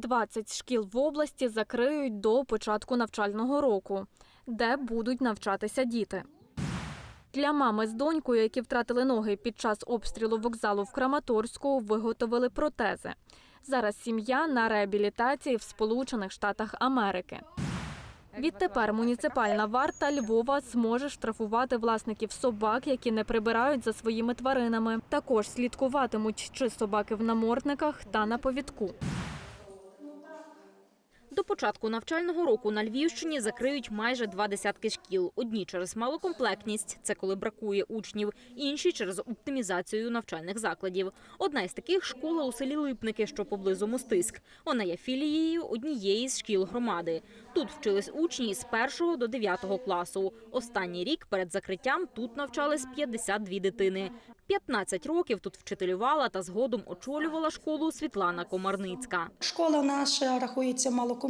20 шкіл в області закриють до початку навчального року, де будуть навчатися діти. Для мами з донькою, які втратили ноги під час обстрілу вокзалу в Краматорську, виготовили протези. Зараз сім'я на реабілітації в Сполучених Штатах Америки. Відтепер муніципальна варта Львова зможе штрафувати власників собак, які не прибирають за своїми тваринами. Також слідкуватимуть, чи собаки в намордниках та на повідку. До початку навчального року на Львівщині закриють майже два десятки шкіл. Одні через малокомплектність, це коли бракує учнів, інші через оптимізацію навчальних закладів. Одна із таких школа у селі Липники, що поблизу Мостиськ. Вона є філією однієї з шкіл громади. Тут вчились учні з 1 до 9 класу. Останній рік перед закриттям тут навчались 52 дитини. 15 років тут вчителювала та згодом очолювала школу Світлана Комарницька. Школа наша рахується малокомплектною,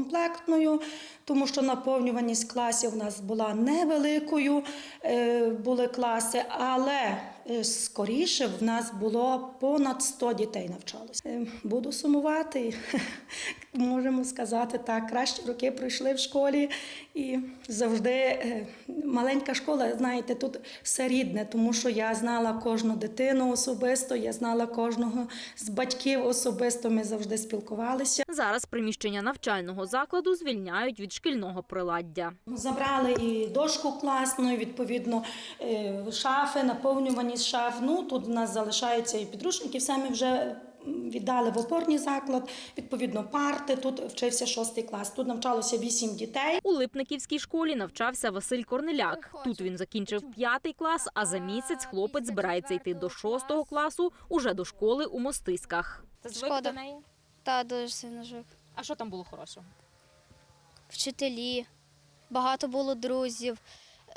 тому що наповнюваність класів у нас була невеликою, е, були класи, але скоріше в нас було понад 100 дітей навчалося. Е, Буду сумувати, можемо сказати так. Кращі роки пройшли в школі і завжди е, маленька школа, знаєте, тут все рідне, тому що я знала кожну дитину особисто, я знала кожного з батьків особисто. Ми завжди спілкувалися. Зараз приміщення навчального закладу звільняють від шкільного приладдя. Забрали і дошку класну, і, відповідно, е, шафи, наповнюваність шаф. Ну тут у нас залишаються і підручники, все ми вже віддали в опорний заклад. Відповідно, парти. Тут вчився шостий клас. Тут навчалося вісім дітей. У Липниківській школі навчався Василь Корнеляк. Тут він закінчив п'ятий клас, а за місяць хлопець збирається йти до шостого класу уже до школи у Мостиськах. Шкода. Та дуже сильно звик. А що там було хорошого? Вчителі, багато було друзів.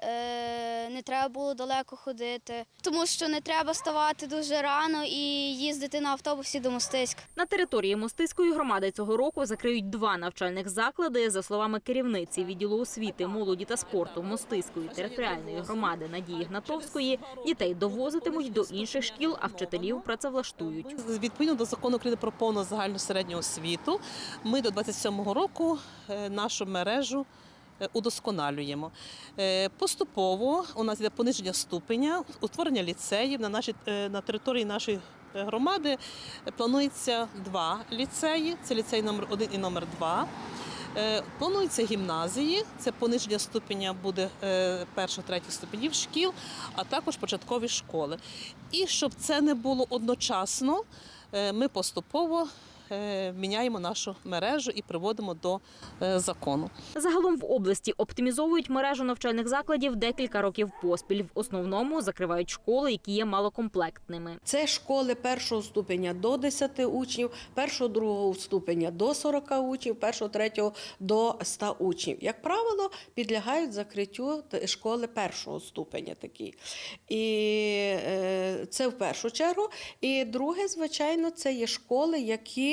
Е, не треба було далеко ходити, тому що не треба ставати дуже рано і їздити на автобусі до Мостиськ. На території Мостиської громади цього року закриють два навчальних заклади. За словами керівниці відділу освіти, молоді та спорту Мостиської територіальної громади Надії Гнатовської, дітей довозитимуть до інших шкіл, а вчителів працевлаштують. Відповідно до закону України про повну загальну середню освіту, ми до 27-го року е, нашу мережу удосконалюємо. Е, Поступово у нас йде пониження ступеня, утворення ліцеїв на, нашій, е, на території нашої е, громади е, планується два ліцеї. Це ліцей номер 1 і номер 2. Е, Плануються гімназії, це пониження ступеня буде е, першого-третіх ступенів шкіл, а також початкові школи. І щоб це не було одночасно, е, ми поступово е, міняємо нашу мережу і приводимо до е, закону. Загалом в області оптимізовують мережу навчальних закладів декілька років поспіль. В основному закривають школи, які є малокомплектними. Це школи першого ступеня до 10 учнів, першого другого ступеня до 40 учнів, першого третього до 100 учнів. Як правило, підлягають закриттю школи першого ступеня такі. І е, це в першу чергу. І друге, звичайно, це є школи, які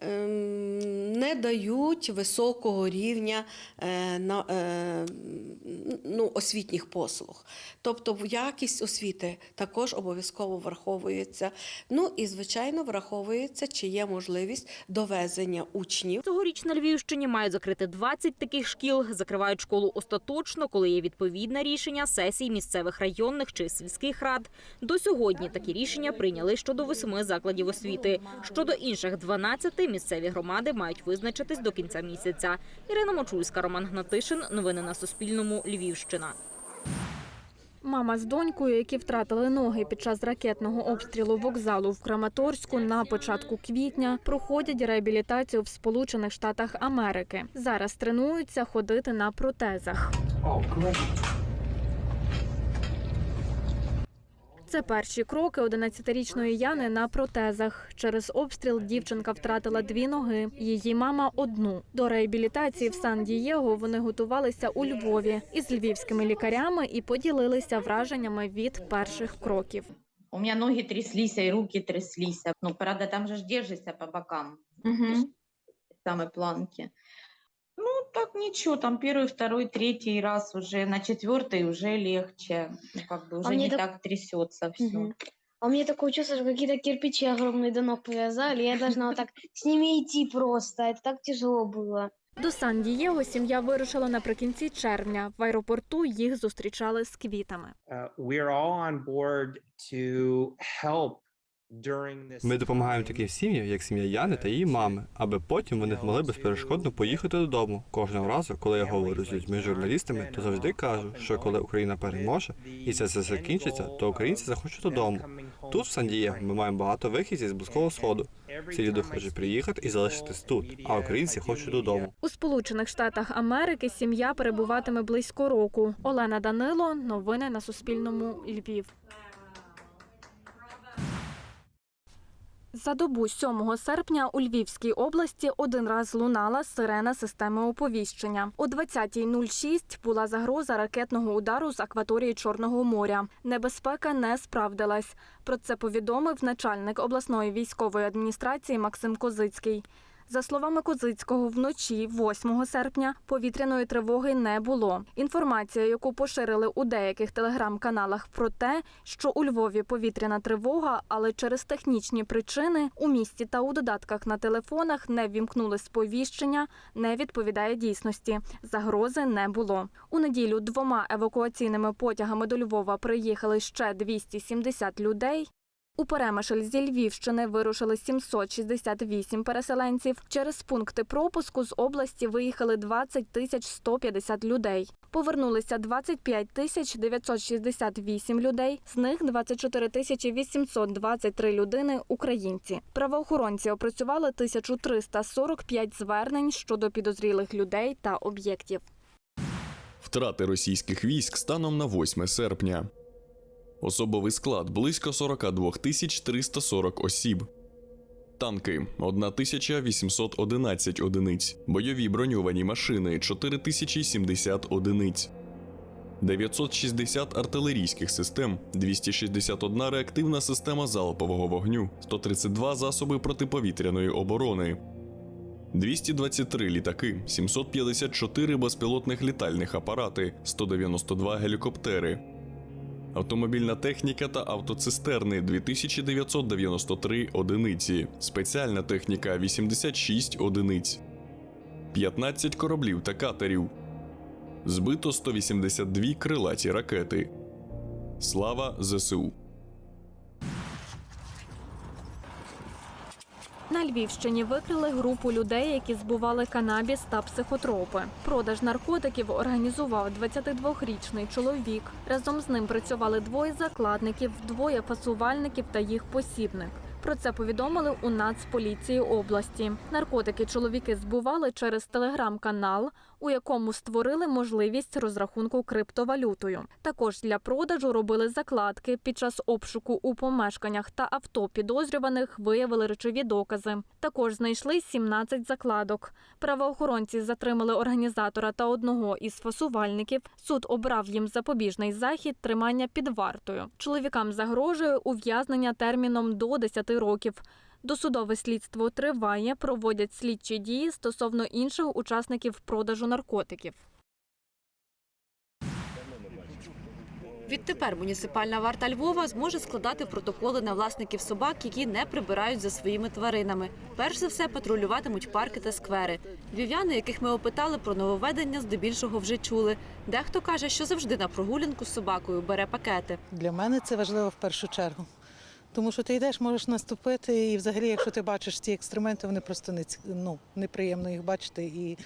не дають високого рівня е, е, ну, освітніх послуг. Тобто якість освіти також обов'язково враховується. Ну і, звичайно, враховується, чи є можливість довезення учнів. Цьогоріч на Львівщині мають закрити 20 таких шкіл. Закривають школу остаточно, коли є відповідне рішення сесій місцевих районних чи сільських рад. До сьогодні такі рішення прийняли щодо восьми закладів освіти. Щодо інших 12 місцеві громади мають визначитись до кінця місяця. Ірина Мочульська, Роман Гнатишин. Новини на Суспільному. Львівщина. Мама з донькою, які втратили ноги під час ракетного обстрілу вокзалу в Краматорську на початку квітня, проходять реабілітацію в Сполучених Штатах Америки. Зараз тренуються ходити на протезах. Це перші кроки 11-річної Яни на протезах. Через обстріл дівчинка втратила дві ноги. Її мама одну. До реабілітації в Сан-Дієго вони готувалися у Львові із львівськими лікарями і поділилися враженнями від перших кроків. У меня ноги тряслись, и руки тряслись. Ну, правда, там же ж держишься по бокам, самой планки. Ну, так ничего, там первый, второй, третий раз уже, на четвертый уже легче. Ну, как бы уже мне не доп- так трясется все. Мгм. А у меня такое чувство, что какие-то кирпичи огромные до ног повязали. Я должна вот так с ними идти просто. Это так тяжело было. До Сан-Дієго сім'я вирушила наприкінці червня. В аеропорту їх зустрічали з квітами. Uh, we're all on board to help during this ми допомагаємо таким сім'ям, як сім'я Яни та її мами, аби потім вони змогли безперешкодно поїхати додому. Кожного разу, коли я говорю з людьми журналістами, то завжди кажу, що коли Україна переможе і це все закінчиться, то українці захочуть додому. Тут, в Сан-Дієго, ми маємо багато вихідців з близького сходу. Ці люди хочуть приїхати і залишитись тут, а українці хочуть додому. У Сполучених Штатах Америки сім'я перебуватиме близько року. Олена Данило. Новини на Суспільному. Львів. За добу 7 серпня у Львівській області один раз лунала сирена системи оповіщення. О 20.06 була загроза ракетного удару з акваторії Чорного моря. Небезпека не справдилась. Про це повідомив начальник обласної військової адміністрації Максим Козицький. За словами Козицького, вночі, 8 серпня, повітряної тривоги не було. Інформація, яку поширили у деяких телеграм-каналах про те, що у Львові повітряна тривога, але через технічні причини у місті та у додатках на телефонах не ввімкнули сповіщення, не відповідає дійсності. Загрози не було. У неділю двома евакуаційними потягами до Львова приїхали ще 270 людей. У Перемишль зі Львівщини вирушили 768 переселенців. Через пункти пропуску з області виїхали 20 тисяч 150 людей. Повернулися 25 тисяч 968 людей, з них 24 тисячі 823 людини – українці. Правоохоронці опрацювали 1345 звернень щодо підозрілих людей та об'єктів. Втрати російських військ станом на 8 серпня. Особовий склад близько 42 340 осіб. Танки 1811 одиниць. Бойові броньовані машини 4070 одиниць. 960 артилерійських систем, 261 реактивна система залпового вогню, 132 засоби протиповітряної оборони, 223 літаки, 754 безпілотних літальних апарати, 192 гелікоптери. Автомобільна техніка та автоцистерни 2993 одиниці, спеціальна техніка 86 одиниць, 15 кораблів та катерів. Збито 182 крилаті ракети. Слава ЗСУ. На Львівщині викрили групу людей, які збували канабіс та психотропи. Продаж наркотиків організував 22-річний чоловік. Разом з ним працювали двоє закладників, двоє фасувальників та їх посібник. Про це повідомили у Нацполіції області. Наркотики чоловіки збували через телеграм-канал, у якому створили можливість розрахунку криптовалютою. Також для продажу робили закладки. Під час обшуку у помешканнях та авто підозрюваних виявили речові докази. Також знайшли 17 закладок. Правоохоронці затримали організатора та одного із фасувальників. Суд обрав їм запобіжний захід тримання під вартою. Чоловікам загрожує ув'язнення терміном до 10 років. Досудове слідство триває, проводять слідчі дії стосовно інших учасників продажу наркотиків. Відтепер муніципальна варта Львова зможе складати протоколи на власників собак, які не прибирають за своїми тваринами. Перш за все патрулюватимуть парки та сквери. Львів'яни, яких ми опитали про нововведення, здебільшого вже чули. Дехто каже, що завжди на прогулянку з собакою бере пакети. Для мене це важливо в першу чергу. Тому що ти йдеш, можеш наступити, і взагалі, якщо ти бачиш ці екстременти, вони просто не ну, неприємно їх бачити. І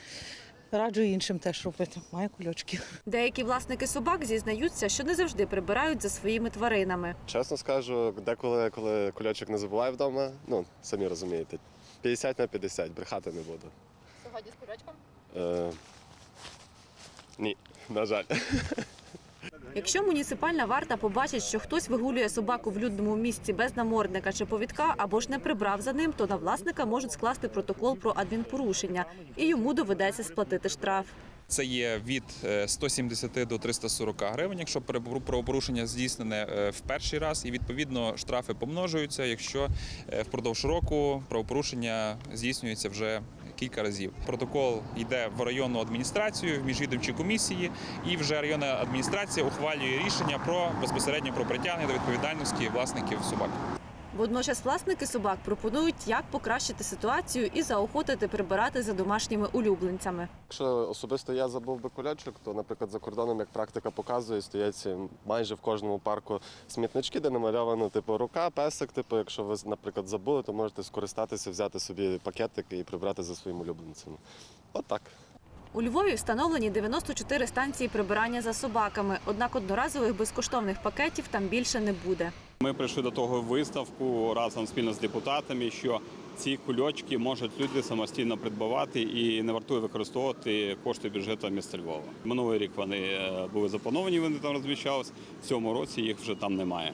раджу іншим теж робити. Маю кульочки. Деякі власники собак зізнаються, що не завжди прибирають за своїми тваринами. Чесно скажу, деколи, коли кульочок не забуваю вдома, ну самі розумієте, 50 на 50, брехати не буду. Сьогодні з кульочком? Е, ні, на жаль. Якщо муніципальна варта побачить, що хтось вигулює собаку в людному місці без намордника чи повідка або ж не прибрав за ним, то на власника можуть скласти протокол про адмінпорушення, і йому доведеться сплатити штраф. Це є від е, 170 до 340 гривень, якщо правопорушення здійснене е, в перший раз, і відповідно штрафи помножуються, якщо е, впродовж року правопорушення здійснюється вже кілька разів. Протокол йде в районну адміністрацію, в міжвідомчі комісії, і вже районна адміністрація ухвалює рішення про безпосередньо про притягнення до відповідальності власників собак. Водночас власники собак пропонують, як покращити ситуацію і заохотити прибирати за домашніми улюбленцями. Якщо особисто я забув би колячок, то, наприклад, за кордоном, як практика показує, стоять майже в кожному парку смітнички, де намальовано типу рука, песик. Типу, якщо ви, наприклад, забули, то можете скористатися, взяти собі пакетик і прибрати за своїм улюбленцем. Отак. У Львові встановлені 94 станції прибирання за собаками, однак одноразових безкоштовних пакетів там більше не буде. Ми прийшли до того висновку разом спільно з депутатами, що ці кульочки можуть люди самостійно придбавати і не вартує використовувати кошти бюджету міста Львова. Минулий рік вони е, були заплановані, вони там розміщались. В цьому році їх вже там немає.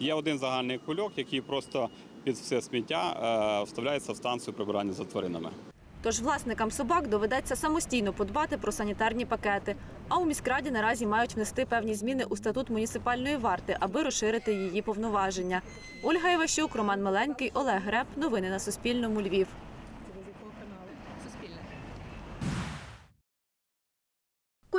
Є один загальний кульок, який просто під все сміття е, вставляється в станцію прибирання за тваринами. Тож власникам собак доведеться самостійно подбати про санітарні пакети. А у міськраді наразі мають внести певні зміни у статут муніципальної варти, аби розширити її повноваження. Ольга Іващук, Роман Миленький, Олег Греб. Новини на Суспільному. Львів.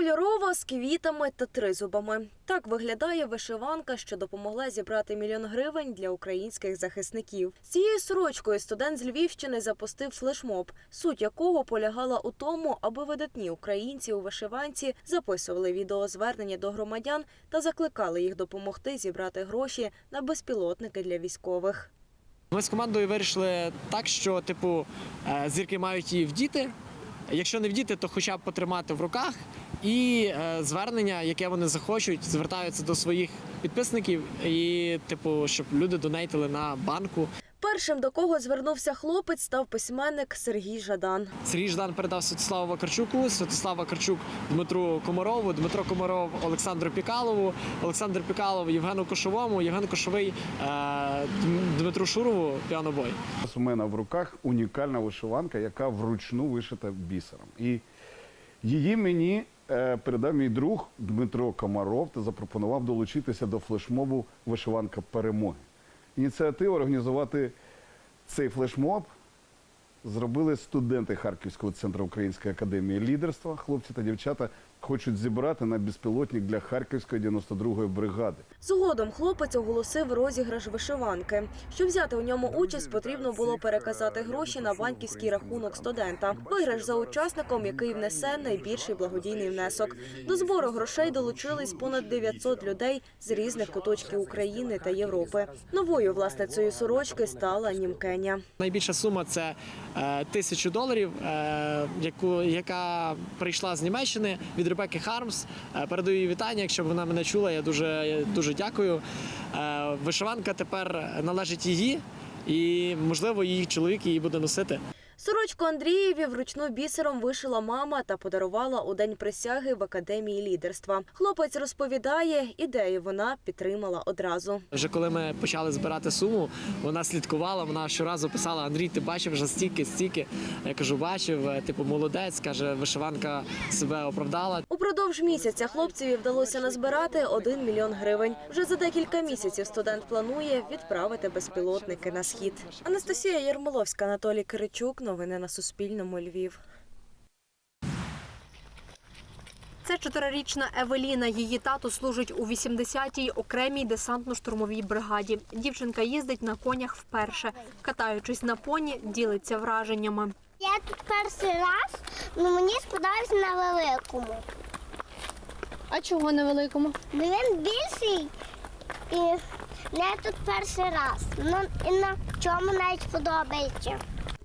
Кольорова з квітами та тризубами. Так виглядає вишиванка, що допомогла зібрати мільйон гривень для українських захисників. З цією сорочкою студент з Львівщини запустив флешмоб, суть якого полягала у тому, аби видатні українці у вишиванці записували відеозвернення до громадян та закликали їх допомогти зібрати гроші на безпілотники для військових. Ми з командою вирішили так, що типу е, зірки мають її вдіти. Якщо не вдіти, то хоча б потримати в руках. І е, звернення, яке вони захочуть, звертаються до своїх підписників, і типу, щоб люди донейтили на банку. Першим до кого звернувся хлопець, став письменник Сергій Жадан. Сергій Ждан передав Святославу Вакарчуку, Святослав Вакарчук Дмитру Комарову, Дмитро Комаров Олександру Пікалову, Олександр Пікалов Євгену Кошовому, Євген Кошовий е, Дмитру Шурову піанобой. У мене в руках унікальна вишиванка, яка вручну вишита бісером. І її мені е, передав мій друг Дмитро Комаров та запропонував долучитися до флешмобу Вишиванка перемоги. Ініціативу організувати цей флешмоб зробили студенти Харківського центру Української академії лідерства. Хлопці та дівчата хочуть зібрати на безпілотник для Харківської 92-ї бригади. Згодом хлопець оголосив розіграш вишиванки. Щоб взяти у ньому участь, потрібно було переказати гроші на банківський рахунок студента. Виграш за учасником, який внесе найбільший благодійний внесок. До збору грошей долучились понад 900 людей з різних куточків України та Європи. Новою власницею сорочки стала Німкеня. Найбільша сума це е, тисячу доларів, е, яку, яка прийшла з Німеччини від Ребекки Хармс. Е, передаю їй вітання. Якщо б вона мене чула, я дуже, дуже дякую. Е, вишиванка тепер належить її, і можливо її чоловік її буде носити. Сорочку Андрієві вручну бісером вишила мама та подарувала у день присяги в академії лідерства. Хлопець розповідає, ідею вона підтримала одразу. Вже коли ми почали збирати суму, вона слідкувала. Вона щоразу писала: Андрій, ти бачив вже стільки, стільки. Я кажу, бачив. Е, Типу, молодець, каже, вишиванка себе оправдала. Упродовж місяця хлопцеві вдалося назбирати 1 мільйон гривень. Вже за декілька місяців студент планує відправити безпілотники на схід. Анастасія Єрмоловська, Анатолій Киричук. Новини на Суспільному. Львів. Це чотирирічна Евеліна. Її тато служить у 80-й окремій десантно-штурмовій бригаді. Дівчинка їздить на конях вперше. Катаючись на поні, ділиться враженнями. Я тут перший раз, але мені сподобався на великому. А чого на великому? Бо він більший і я тут перший раз. Ну і на чому навіть подобається.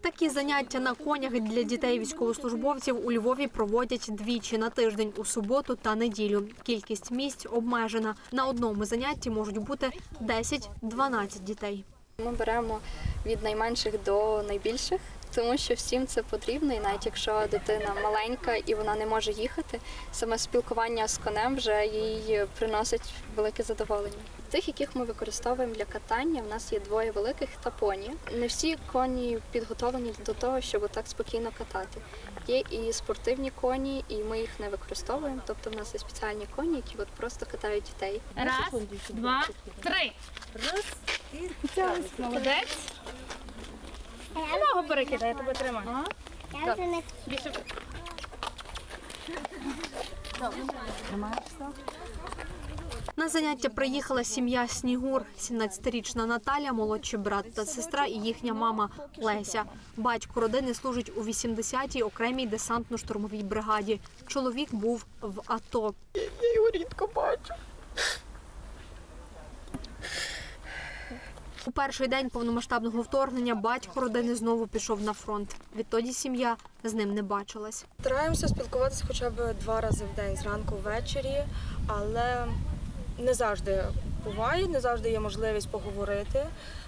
Такі заняття на конях для дітей військовослужбовців у Львові проводять двічі на тиждень у суботу та неділю. Кількість місць обмежена. На одному занятті можуть бути 10-12 дітей. Ми беремо від найменших до найбільших, тому що всім це потрібно, і навіть якщо дитина маленька і вона не може їхати, саме спілкування з конем вже їй приносить велике задоволення. Тих, яких ми використовуємо для катання, в нас є двоє великих та поні. Не всі коні підготовлені до того, щоб так спокійно катати. Є і спортивні коні, і ми їх не використовуємо. Тобто в нас є спеціальні коні, які от просто катають дітей. Раз, два, три. Раз. Молодець. Ногу перекидай, я тебе тримаю. Я вже не На заняття приїхала сім'я Снігур, 17-річна Наталя, молодший брат та сестра і їхня мама Леся. Батько родини служить у 80-й окремій десантно-штурмовій бригаді. Чоловік був в АТО. Я його рідко бачу. У перший день повномасштабного вторгнення батько родини знову пішов на фронт. Відтоді сім'я з ним не бачилась. Стараємося спілкуватися хоча б два рази в день, зранку ввечері, але не завжди буває, не завжди є можливість поговорити.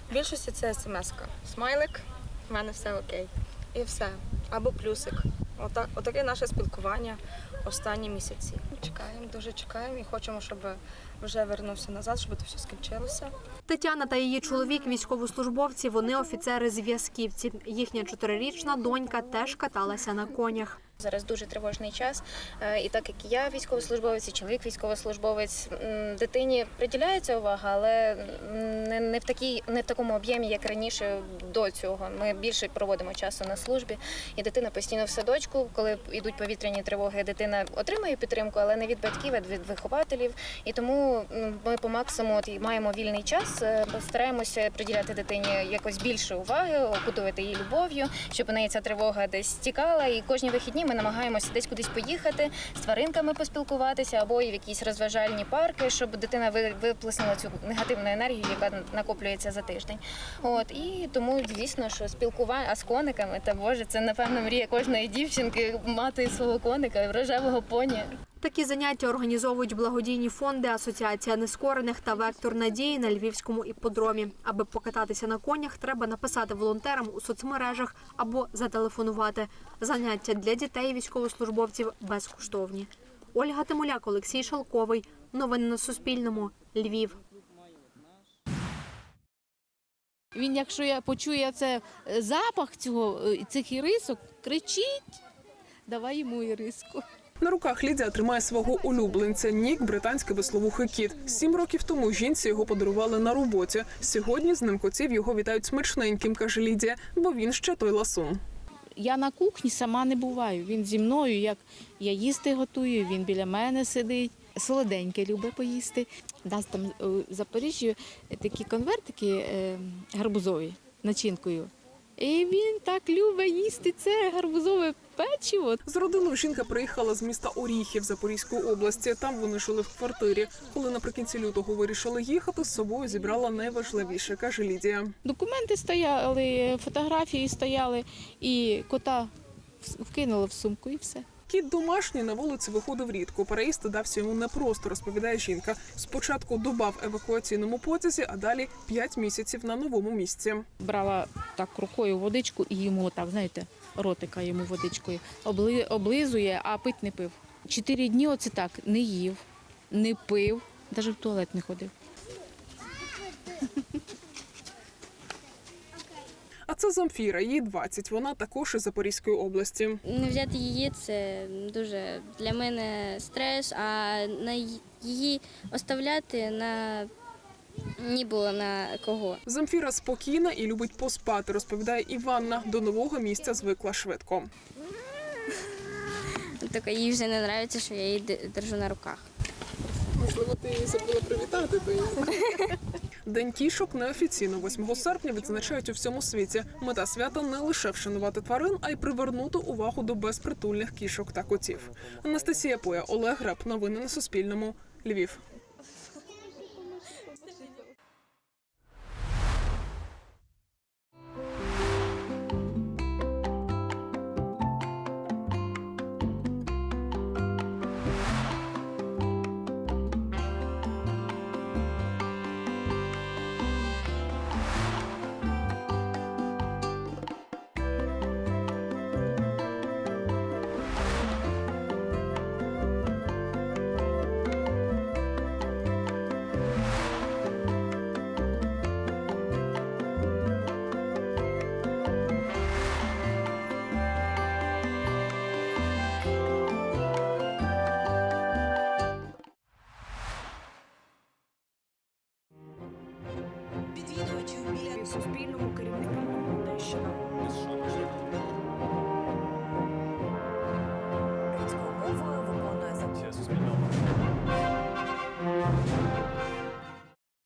В більшості це смс-ка. Смайлик, в мене все окей. І все. Або плюсик. Ота, отаке наше спілкування останні місяці. Чекаємо, дуже чекаємо і хочемо, щоб вже вернувся назад, щоб це все скінчилося. Тетяна та її чоловік військовослужбовці. Вони офіцери зв'язківці. Їхня чотирирічна донька теж каталася на конях. Зараз дуже тривожний час, Е, і так як я військовослужбовець, і чоловік військовослужбовець, дитині приділяється увага, але не, не в такій, не в такому об'ємі, як раніше до цього. Ми більше проводимо часу на службі, і дитина постійно в садочку. Коли йдуть повітряні тривоги, дитина отримує підтримку, але не від батьків, а від вихователів. І тому ми по максимуму маємо вільний час, е, стараємося приділяти дитині якось більше уваги, окутувати її любов'ю, щоб у неї ця тривога десь стікала. І кожні вихідні ми намагаємося десь кудись поїхати, з тваринками поспілкуватися або в якісь розважальні парки, щоб дитина ви- виплеснула цю негативну енергію, яка накоплюється за тиждень. От і тому дійсно, що спілкування з кониками та боже, це напевно мрія кожної дівчинки мати свого коника, рожевого поні. Такі заняття організовують благодійні фонди Асоціація нескорених та Вектор надії на львівському іпподромі. Аби покататися на конях, треба написати волонтерам у соцмережах або зателефонувати. Заняття для дітей військовослужбовців безкоштовні. Ольга Тимуляк, Олексій Шалковий. Новини на Суспільному. Львів. Він, якщо я почує це е, запах цього е, цих ірисок, кричить, давай йому іриску. На руках Лідія тримає свого улюбленця Нік, британський весловухий кіт. Сім років тому жінці його подарували на роботі. Сьогодні з ним котів його вітають смачненьким, каже Лідія, бо він ще той ласун. Я на кухні сама не буваю. Він зі мною, як я їсти готую, він біля мене сидить. Солоденьке любить поїсти. У нас там е, в Запоріжжі такі конвертики е, гарбузові начинкою. І він так любить їсти це гарбузове печиво. З родиною жінка приїхала з міста Оріхів Запорізької області. Там вони жили в квартирі. Коли наприкінці лютого вирішили їхати, з собою зібрала найважливіше, каже Лідія. Документи стояли, фотографії стояли, і кота вкинула в сумку і все. Кіт домашній на вулиці виходив рідко. Переїзд дався йому непросто, розповідає жінка. Спочатку доба в евакуаційному потязі, а далі п'ять місяців на новому місці. Брала так рукою водичку і йому так, знаєте, ротика йому водичкою. Облизує, а пить не пив. Чотири дні оце так не їв, не пив, навіть в туалет не ходив. Це Замфіра, їй 20. Вона також із Запорізької області. Не взяти її це дуже для мене стрес, а на її оставляти на ні було на кого. Замфіра спокійна і любить поспати, розповідає Іванна. До нового місця звикла швидко. Тільки їй вже не подобається, що я її держу на руках. Можливо, ти її забула привітати. То День кішок неофіційно 8 серпня відзначають у всьому світі. Мета свята не лише вшанувати тварин, а й привернути увагу до безпритульних кішок та котів. Анастасія Поя, Олег Греб. Новини на Суспільному. Львів.